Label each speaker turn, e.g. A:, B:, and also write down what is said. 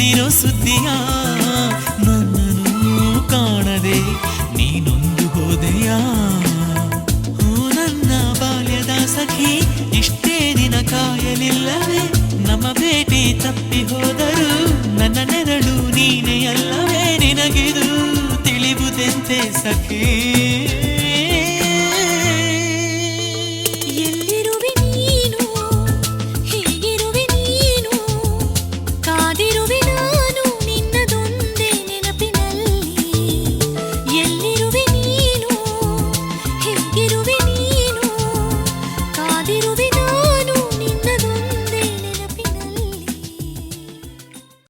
A: ಬಂದಿರೋ ಸುದ್ದಿಯ ನನ್ನನ್ನು ಕಾಣದೆ ನೀನೊಂದು ಹೋದೆಯ? ಹೋ, ನನ್ನ ಬಾಲ್ಯದ ಸಖಿ ಇಷ್ಟೇ ದಿನ ಕಾಯಲಿಲ್ಲವೇ? ನಮ್ಮ ಭೇಟಿ ತಪ್ಪಿ ಹೋದರೂ ನನ್ನ ನೆರಳು ನೀನೆಯಲ್ಲವೇ? ನಿನಗಿದು ತಿಳಿಬುದೆಂತೆ ಸಖಿ?